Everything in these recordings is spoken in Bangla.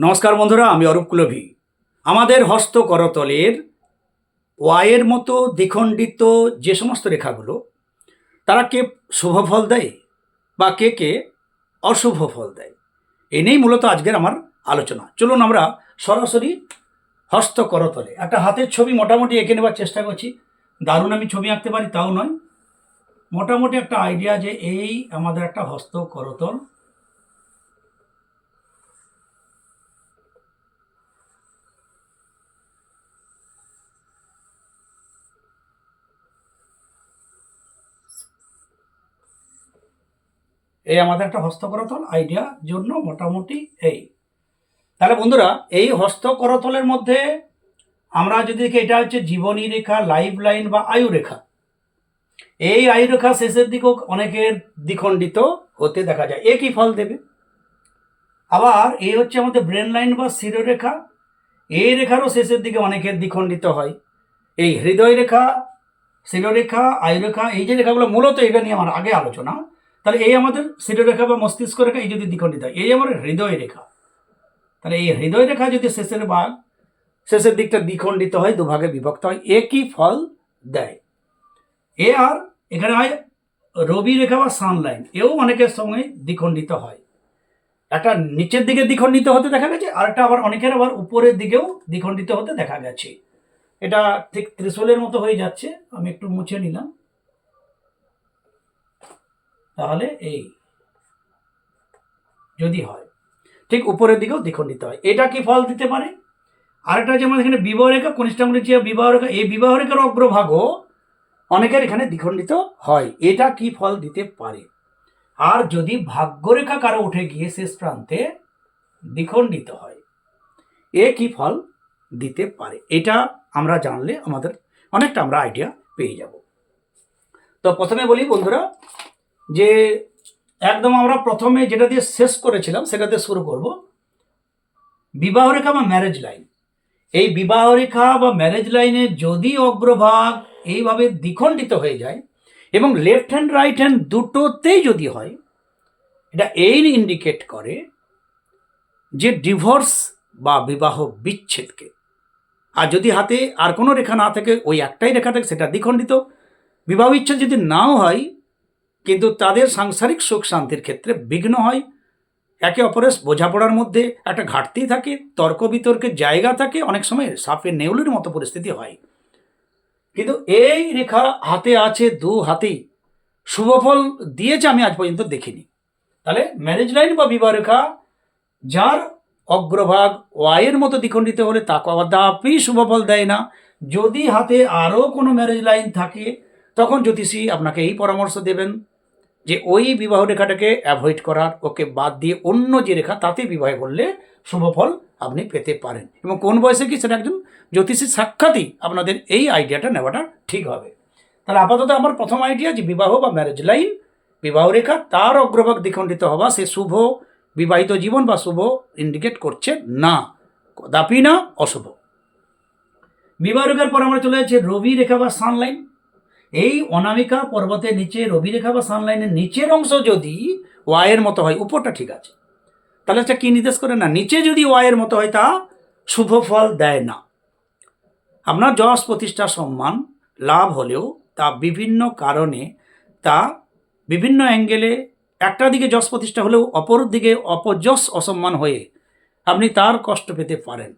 নমস্কার বন্ধুরা, আমি অরূপ কুলভি। আমাদের হস্ত করতলের ওয়াইয়ের মতো দ্বিখণ্ডিত যে সমস্ত রেখাগুলো, তারা কে শুভ ফল দেয় বা কে কে অশুভ ফল দেয়? এ নিয়েই মূলত আজকের আমার আলোচনা। চলুন আমরা সরাসরি হস্ত করতলে। একটা হাতের ছবি মোটামুটি এঁকে নেবার চেষ্টা করছি। দারুণ আমি ছবি আঁকতে পারি, তাও নয়। মোটামুটি একটা আইডিয়া যে এই আমাদের একটা হস্ত করতল এই আমাদের একটা হস্তকরতল আইডিয়া জন্য মোটামুটি এই। তাহলে বন্ধুরা, এই হস্তকরতলের মধ্যে আমরা যদি এটা হচ্ছে জীবনী রেখা, লাইফ লাইন বা আয়ু রেখা। এই আয়ু রেখা শেষের দিকেও অনেকের দ্বিখণ্ডিত হতে দেখা যায়। এ কি ফল দেবে? আবার এই হচ্ছে আমাদের ব্রেন লাইন বা শিরোরেখা এই রেখারও শেষের দিকে অনেকের দ্বিখণ্ডিত হয়। এই হৃদয় রেখা শিরোরেখা আয়ুরেখা এই যে রেখাগুলো মূলত এটা নিয়ে আমার আগে আলোচনা। তাহলে এই আমাদের শিরোরেখা বা মস্তিষ্ক রেখা এই যদি দ্বিখণ্ডিত হয়, এই আমার হৃদয় রেখা। তাহলে এই হৃদয় রেখা যদি শেষের ভাগ, শেষের দিকটা দ্বিখণ্ডিত হয়, দুভাগে বিভক্ত হয় একই ফল দেয়? এ আর এখানে হয় রবি রেখা বা সানলাইন এও অনেকের সঙ্গে দ্বিখণ্ডিত হয়। একটা নিচের দিকে দ্বিখণ্ডিত হতে দেখা গেছে, আর একটা আবার অনেকের আবার উপরের দিকেও দ্বিখণ্ডিত হতে দেখা গেছে। এটা ঠিক ত্রিশূলের মতো হয়ে যাচ্ছে, আমি একটু মুছে নিলাম। তাহলে এই যদি হয়, ঠিক উপরের দিকেও দ্বিখণ্ডিত হয়। এটা কি ফল দিতে পারে? আরেকটা যেমন এখানে বিবাহ রেখা কনিষ্ঠাঙ্গুলি চেয়ে বিবাহ রেখা, এই বিবাহ রেখার অগ্রভাগও অনেকের এখানে দ্বিখণ্ডিত হয়। এটা কি ফল দিতে পারে? আর যদি ভাগ্যরেখা কারও উঠে গিয়ে শেষ প্রান্তে দ্বিখণ্ডিত হয়, এ কি ফল দিতে পারে? এটা আমরা জানলে আমাদের অনেকটা আমরা আইডিয়া পেয়ে যাব। তো প্রথমে বলি বন্ধুরা যে একদম আমরা প্রথমে যেটা দিয়ে শেষ করেছিলাম, সেটা দিয়ে শুরু করব। বিবাহ রেখা বা ম্যারেজ লাইন এই বিবাহ রেখা বা ম্যারেজ লাইনে যদি অগ্রভাগ এইভাবে দ্বিখণ্ডিত হয়ে যায় এবং লেফট হ্যান্ড রাইট হ্যান্ড দুটোতেই যদি হয়, এটা এই ইন্ডিকেট করে যে ডিভোর্স বা বিবাহ বিচ্ছেদকে। আর যদি হাতে আর কোনো রেখা না থাকে, ওই একটাই রেখা থাকে সেটা দ্বিখণ্ডিত। বিবাহ বিচ্ছেদ যদি নাও হয় কিন্তু তাদের সাংসারিক সুখ শান্তির ক্ষেত্রে বিঘ্ন হয়। একে অপরের বোঝাপড়ার মধ্যে একটা ঘাটতি থাকে, তর্ক বিতর্কের জায়গা থাকে, অনেক সময় সাপের নেউলের মতো পরিস্থিতি হয়। কিন্তু এই রেখা হাতে আছে, দু হাতেই শুভফল দিয়েছে আমি আজ পর্যন্ত দেখিনি। তাহলে ম্যারেজ লাইন বা বিবাহ রেখা, যার অগ্রভাগ ওয়াইয়ের মতো দ্বিখণ্ডিত হলে তা কদাপি শুভফল দেয় না। যদি হাতে আরও কোনো ম্যারেজ লাইন থাকে, তখন জ্যোতিষী আপনাকে এই পরামর্শ দেবেন। যে ওই বিবাহ রেখাটাকে অ্যাভয়েড করার, ওকে বাদ দিয়ে অন্য যে রেখা, তাতে বিবাহ করলে শুভফল আপনি পেতে পারেন। এবং কোন বয়সে কি সেটা একজন জ্যোতিষীর সাক্ষাৎই আপনাদের এই আইডিয়াটা নেওয়াটা ঠিক হবে। তাহলে আপাতত আমার প্রথম আইডিয়া যে বিবাহ বা ম্যারেজ লাইন বিবাহ রেখা, তার অগ্রভাগ দ্বিখণ্ডিত হওয়া, সে শুভ বিবাহিত জীবন বা শুভ ইন্ডিকেট করছে না, কদাপি না, অশুভ। বিবাহ রেখার পর আমরা চলে যাচ্ছি রবি রেখা বা সানলাইন এই অনামিকা পর্বতের নিচে রবি রেখা বা সানলাইনের নিচের অংশ যদি ওয়াইয়ের মতো হয়, উপরটা ঠিক আছে। তাহলে সেটা কী নির্দেশ করে না? নিচে যদি ওয়াইয়ের মতো হয় তা শুভ ফল দেয় না। আপনার যশ প্রতিষ্ঠা সম্মান লাভ হলেও তা বিভিন্ন কারণে তা বিভিন্ন অ্যাঙ্গেলে একটা দিকে যশ প্রতিষ্ঠা হলেও অপর দিকে অপযশ অসম্মান হয়ে আপনি তার কষ্ট পেতে পারেন।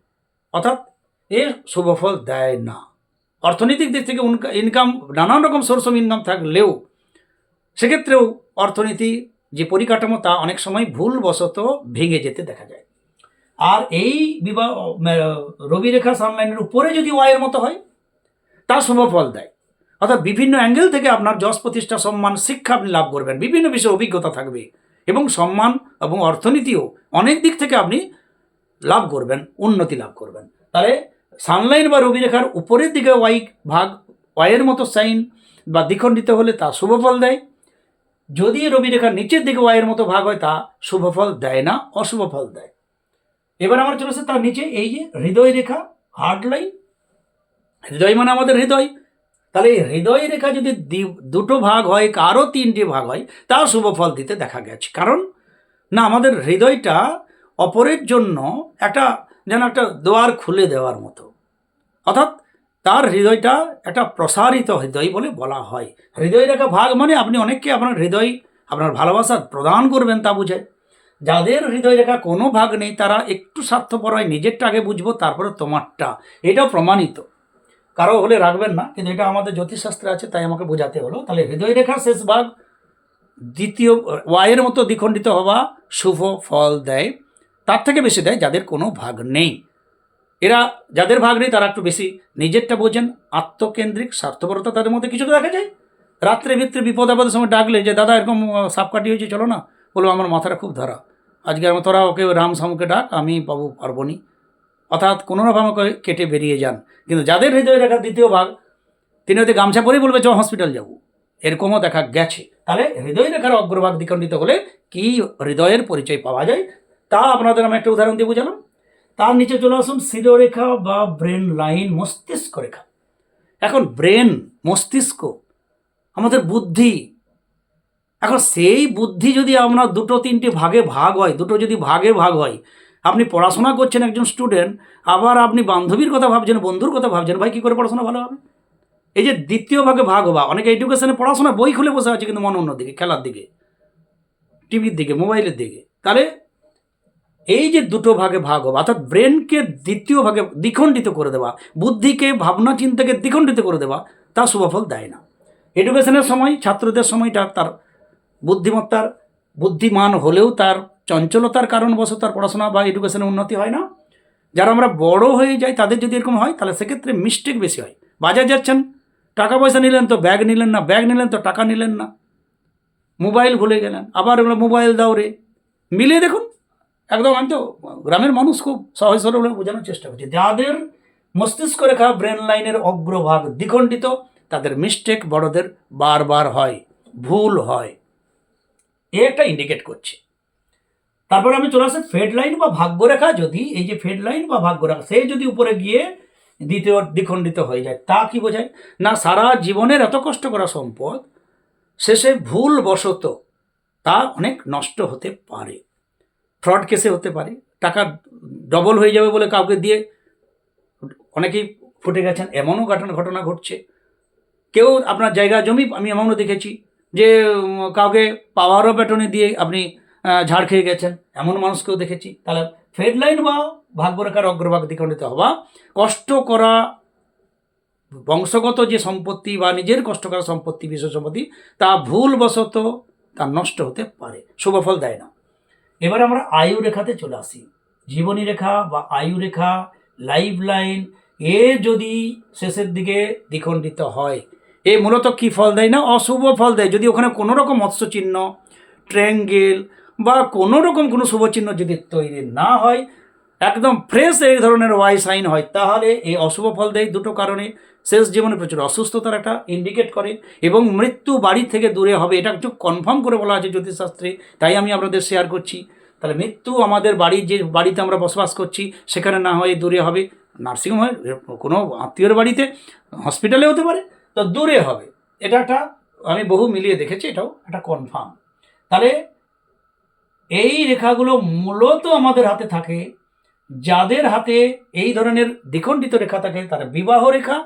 অর্থাৎ এ শুভফল দেয় না। অর্থনৈতিক দিক থেকে ইনকাম নানান রকম সোর্স অফ ইনকাম থাকলেও সেক্ষেত্রেও অর্থনীতি যে পরিকাঠামো তা অনেক সময় ভুলবশত ভেঙে যেতে দেখা যায়। আর এই বিবাহ রবি রেখা সানলাইনের উপরে যদি ওয়াইয়ের মতো হয়, তা শুভ ফল দেয়। অর্থাৎ বিভিন্ন অ্যাঙ্গেল থেকে আপনার যশ প্রতিষ্ঠা, সম্মান, শিক্ষা আপনি লাভ করবেন। বিভিন্ন বিষয়ে অভিজ্ঞতা থাকবে এবং সম্মান এবং অর্থনীতিও অনেক দিক থেকে আপনি লাভ করবেন, উন্নতি লাভ করবেন। তাহলে সানলাইন বা রবিরেখার উপরের দিকে ওয়াই ভাগ, ওয়াইয়ের মতো সাইন বা দ্বিখণ্ডিত হলে তা শুভফল দেয়। যদি রবিরেখার নিচের দিকে ওয়াইয়ের মতো ভাগ হয়, তা শুভফল দেয় না অশুভ ফল দেয়। এবার আমার চলেছে তার নিচে, এই যে হৃদয় রেখা হার্ট লাইন হৃদয় মানে আমাদের হৃদয়। তাহলে এই হৃদয় রেখা যদি দুটো ভাগ হয় কারও তিনটে ভাগ হয়, তা শুভ ফল দিতে দেখা গেছে। কারণ, না, আমাদের হৃদয়টা অপরের জন্য একটা যেন একটা দোয়ার খুলে দেওয়ার মতো। অর্থাৎ তার হৃদয়টা একটা প্রসারিত হৃদয় বলে বলা হয়। হৃদয় রেখা ভাগ মানে আপনি অনেককে আপনার হৃদয়, আপনার ভালোবাসা প্রদান করবেন তা বুঝায় যাদের হৃদয় রেখা কোনো ভাগ নেই, তারা একটু স্বার্থপর হয়, নিজেরটা আগে বুঝব, তারপরে তোমারটা। এটাও প্রমাণিত। কারও হলে রাখবেন না, কিন্তু এটা আমাদের জ্যোতিষশাস্ত্রে আছে, তাই আমাকে বোঝাতে হলো। তাহলে হৃদয় রেখার শেষ ভাগ, দ্বিতীয়, ওয়াইয়ের মতো দ্বিখণ্ডিত হওয়া শুভ ফল দেয়। তার থেকে বেশি দেয় যাদের কোনো ভাগ নেই। এরা যাদের ভাগ নেই তারা একটু বেশি। নিজেরটা বোঝেন, আত্মকেন্দ্রিক, স্বার্থপরতা তাদের মধ্যে কিছু তো দেখা যায়। রাত্রে ভিত্রে বিপদ আপদের সময় ডাকলে যে, দাদা, এরকম সাপ কাটি হয়েছে, চলো না। বলব, আমার মাথাটা খুব ধরা। আজকে আমার তোরা ওকে রাম সামুকে ডাক, আমি পাবো পারব নি। অর্থাৎ কোনো রকম আমাকে কেটে বেরিয়ে যান। কিন্তু যাদের হৃদয় রেখার দ্বিতীয় ভাগ, তিনি হয়তো গামছা পরেই বলবে চ হসপিটাল যাব। এরকমও দেখা গেছে। তাহলে হৃদয় রেখার অগ্রভাগ দ্বিখণ্ডিত হলে কি হৃদয়ের পরিচয় পাওয়া যায়? তা আপনাদের আমি একটা উদাহরণ দিয়ে বুঝালাম। তার নিচে চলে আসুন, শিরোরেখা বা ব্রেন লাইন মস্তিষ্ক রেখা। এখন ব্রেন, মস্তিষ্ক, আমাদের বুদ্ধি। এখন সেই বুদ্ধি যদি আপনার দুটো, তিনটে ভাগে ভাগ হয়, দুটো যদি ভাগে ভাগ হয়, আপনি পড়াশোনা করছেন একজন স্টুডেন্ট আবার আপনি বান্ধবীর কথা ভাবছেন, বন্ধুর কথা ভাবছেন, ভাই কী করে পড়াশোনা ভালো হবে? এই যে দ্বিতীয় ভাগে ভাগ হবা অনেকে এডুকেশনে পড়াশোনা বই খুলে বসে আছে, কিন্তু মন অন্য দিকে খেলার দিকে টিভির দিকে মোবাইলের দিকে। তাহলে এই যে দুটো ভাগে ভাগ হবা, অর্থাৎ ব্রেনকে দ্বিতীয় ভাগে দ্বিখণ্ডিত করে দেওয়া, বুদ্ধিকে, ভাবনা, চিন্তাকে দ্বিখণ্ডিত করে দেওয়া, তা শুভফল দেয় না। এডুকেশনের সময়, ছাত্রদের সময়টা তার বুদ্ধিমত্তার, বুদ্ধিমান হলেও তার চঞ্চলতার কারণবশত তার পড়াশোনা বা এডুকেশনে উন্নতি হয় না। যারা আমরা বড় হয়ে যাই, তাদের যদি এরকম হয়, তাহলে সেক্ষেত্রে মিস্টেক বেশি হয়। বাজার যাচ্ছেন টাকা পয়সা নিলেন তো ব্যাগ নিলেন না ব্যাগ নিলেন তো টাকা নিলেন না। মোবাইল ভুলে গেলেন, আবার মোবাইল দাও রে। মিলিয়ে দেখুন একদম আমি তো গ্রামের মানুষ খুব সহজ সরল বোঝানোর চেষ্টা করছি। যাদের মস্তিষ্ক রেখা ব্রেন লাইনের অগ্রভাগ দ্বিখণ্ডিত, তাদের মিস্টেক বড়দের বারবার হয়, ভুল হয়। এ একটা ইন্ডিকেট করছে। তারপরে আমি চলে আসি ফেড লাইন বা ভাগ্যরেখা যদি এই যে ফেড লাইন বা ভাগ্যরেখা সে যদি উপরে গিয়ে দ্বিতীয় দ্বিখণ্ডিত হয়ে যায়, তা কি বোঝায়? না, সারা জীবনের এত কষ্ট করা সম্পদ, শেষে ভুল বশত তা অনেক নষ্ট হতে পারে। ফ্রড কেসে হতে পারে, টাকা ডবল হয়ে যাবে বলে কাউকে দিয়ে অনেকেই ফুটে গেছেন, এমনও ঘটনা ঘটনা ঘটছে। কেউ আপনার জায়গা, জমি আমি এমনও দেখেছি যে কাউকে পাওয়ারও ব্যাটনে দিয়ে আপনি ঝাড় খেয়ে গেছেন, এমন মানুষকেও দেখেছি। তাহলে ফেড লাইন বা ভাগ্যরেখার অগ্রভাগ দ্বিখণ্ডিত হওয়া কষ্ট করা, বংশগত যে সম্পত্তি বা নিজের কষ্ট করা সম্পত্তি, বিশেষ সম্পত্তি, তা ভুলবশত তা নষ্ট হতে পারে শুভফল দেয় না। এবার আমরা আয়ু রেখাতে চলে আসি। জীবনী রেখা বা আয়ু রেখা লাইফ লাইন এ যদি শেষের দিকে দ্বিখণ্ডিত হয়, এ মূলত কি ফল দেয় না? অশুভ ফল দেয়। যদি ওখানে কোনো রকম মৎস্য চিহ্ন ট্র্যাঙ্গেল বা কোনো রকম কোনো শুভ চিহ্ন যদি তৈরি না হয়, একদম ফ্রেশ এই ধরনের ওয়াই সাইন হয়, তাহলে এই অশুভ ফল দেয় দুটো কারণে। শেষ জীবনে প্রচুর অসুস্থতার একটা ইন্ডিকেট করে এবং মৃত্যু বাড়ি থেকে দূরে হবে, এটা একটু কনফার্ম করে বলা আছে জ্যোতিষশাস্ত্রে, তাই আমি আপনাদের শেয়ার করছি। তাহলে মৃত্যু আমাদের বাড়ির যে বাড়িতে আমরা বসবাস করছি, সেখানে না হয় দূরে হবে, নার্সিংহোমে, কোনো আত্মীয়র বাড়িতে হসপিটালে হতে পারে, তো দূরে হবে। এটা একটা আমি বহু মিলিয়ে দেখেছি, এটাও একটা কনফার্ম তাহলে এই রেখাগুলো মূলত আমাদের হাতে থাকে, যাদের হাতে এই ধরনের দ্বিখণ্ডিত রেখা থাকে, তারা বিবাহ রেখা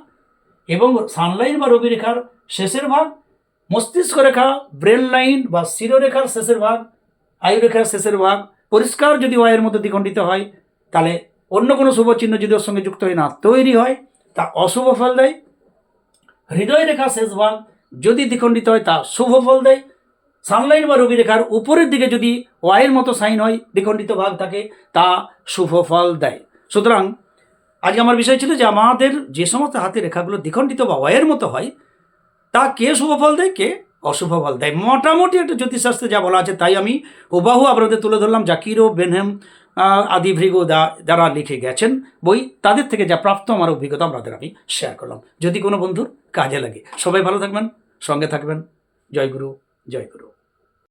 এবং সানলাইন বা রবি রেখার শেষের ভাগ, মস্তিষ্ক রেখা ব্রেন লাইন বা শিরোরেখার শেষের ভাগ, আয়ু রেখার শেষের ভাগ, পরিষ্কার যদি ওয়াইয়ের মধ্যে দ্বিখণ্ডিত হয়, তাহলে অন্য কোনো শুভ চিহ্ন যদি ওর সঙ্গে যুক্ত হয় না তৈরি হয়, তা অশুভ ফল দেয়। হৃদয় রেখা শেষ ভাগ যদি দ্বিখণ্ডিত হয়, তা শুভ ফল দেয়। সানলাইন বা রবি রেখার উপরের দিকে যদি ওয়াইয়ের মতো সাইন হয়, দ্বিখণ্ডিত ভাগ থাকে, তা শুভ ফল দেয়। সুতরাং আজকে আমার বিষয় ছিল যে আমাদের যে সমস্ত হাতে রেখাগুলো দ্বিখণ্ডিত বা ওয়াইয়ের মতো হয়, তা কে শুভ ফল দেয়, কে অশুভ ফল দেয়? মোটামুটি একটা জ্যোতিষশাস্ত্রে যা বলা আছে, তাই আমি হুবাহু আপনাদের তুলে ধরলাম, জাকিরো বেনহেম আদি ভৃগু যারা লিখে গেছেন বই, তাদের থেকে যা প্রাপ্ত আমার অভিজ্ঞতা আপনাদের আমি শেয়ার করলাম। যদি কোনো বন্ধুর কাজে লাগে, সবাই ভালো থাকবেন, সঙ্গে থাকবেন। জয় গুরু জয় গুরু।